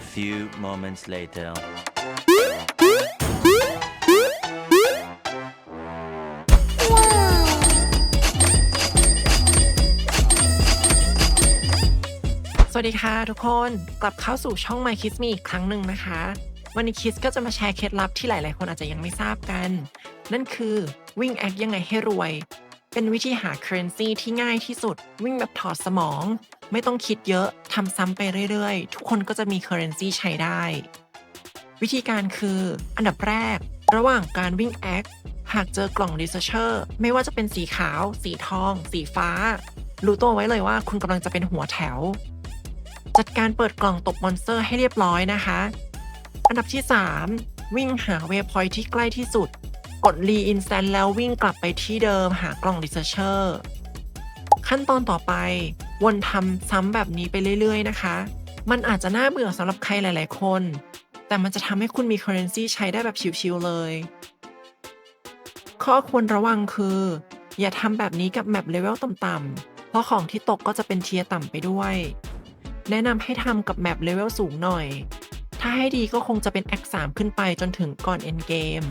few moments later. สวัสดีค่ะทุกคนกลับเข้าสู่ช่อง My Kiss Me อีกครั้งหนึ่งนะคะ วันนี้คิสก็จะมาแชร์เคล็ดลับที่หลาย ๆ คนอาจจะยังไม่ทราบกัน นั่นคือวิ่งแอคยังไงให้รวย เป็นวิธีหา currency ที่ง่ายที่สุด วิ่งแบบถอดสมอง ไม่ต้องคิดเยอะทำซ้ำไปเรื่อยๆ ทุกคนก็จะมี currency ใช้ได้ วิธีการคือ อันดับแรก ระหว่างการวิ่งแอคหากเจอกล่อง researcher ไม่ว่าจะเป็นสีขาว สีทอง สีฟ้า รู้ตัวไว้เลยว่าคุณกำลังจะเป็นหัวแถว จัดการเปิดกล่องตบมอนสเตอร์ให้เรียบร้อยนะคะ อันดับที่ 3 วิ่งหาเวพอยที่ใกล้ที่สุด กดรีอินสแตนแล้ววิ่งกลับไปที่เดิมหากล่อง Researcher ขั้นตอนต่อไป วนทำซ้ำแบบนี้ไปเรื่อย ๆ นะคะ มันอาจจะน่าเบื่อสำหรับใครหลาย ๆ คน แต่มันจะทำให้คุณมี currency ใช้ได้แบบชิวๆเลย ข้อควรระวังคือ อย่าทำแบบนี้กับแมปเลเวลต่ำๆ เพราะของที่ตกก็จะเป็นเทียต่ำไปด้วย แนะนำให้ทำกับแมปเลเวลสูงหน่อย ถ้าให้ดีก็คงจะเป็น Act 3ขึ้นไปจนถึงก่อน End Game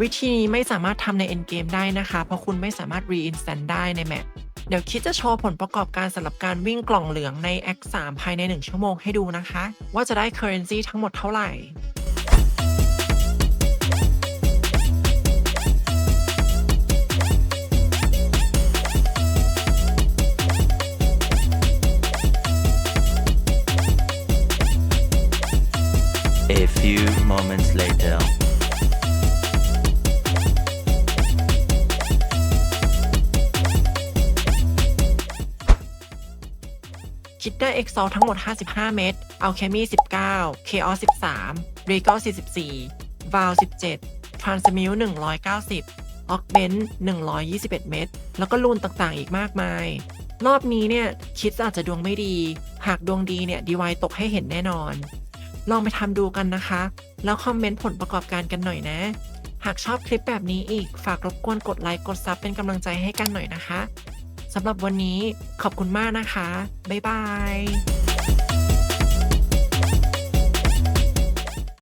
วิธีนี้ไม่สามารถทำใน End Game ได้นะคะ เพราะคุณไม่สามารถ Reinstant ได้ในแมปเดี๋ยวคิดจะโชว์ผลประกอบการสำหรับการวิ่งกล่องเหลืองใน Act 3ภายใน 1 ชั่วโมงให้ดูนะคะ ว่าจะได้ Currency ทั้งหมดเท่าไหร่ A few moments later. คิดได้ Excel ทั้งหมด 55 เม็ด Alchemy 19 Chaos 13 Regal 44 Val 17 Transmute 190 Augment 121 เม็ดแล้วก็ลูนต่างๆ อีกมากมาย รอบนี้เนี่ย คิดอาจจะดวงไม่ดี หากดวงดีเนี่ยดีวายตกให้เห็นแน่นอน ลองไปทำดูกันนะคะ แล้วคอมเมนต์ผลประกอบการกันหน่อยนะหากชอบคลิปแบบนี้อีก ฝากรบกวนกดไลค์ กดซับเป็นกำลังใจให้กันหน่อยนะคะ สำหรับวันนี้ขอบคุณมากนะคะ บ๊ายบาย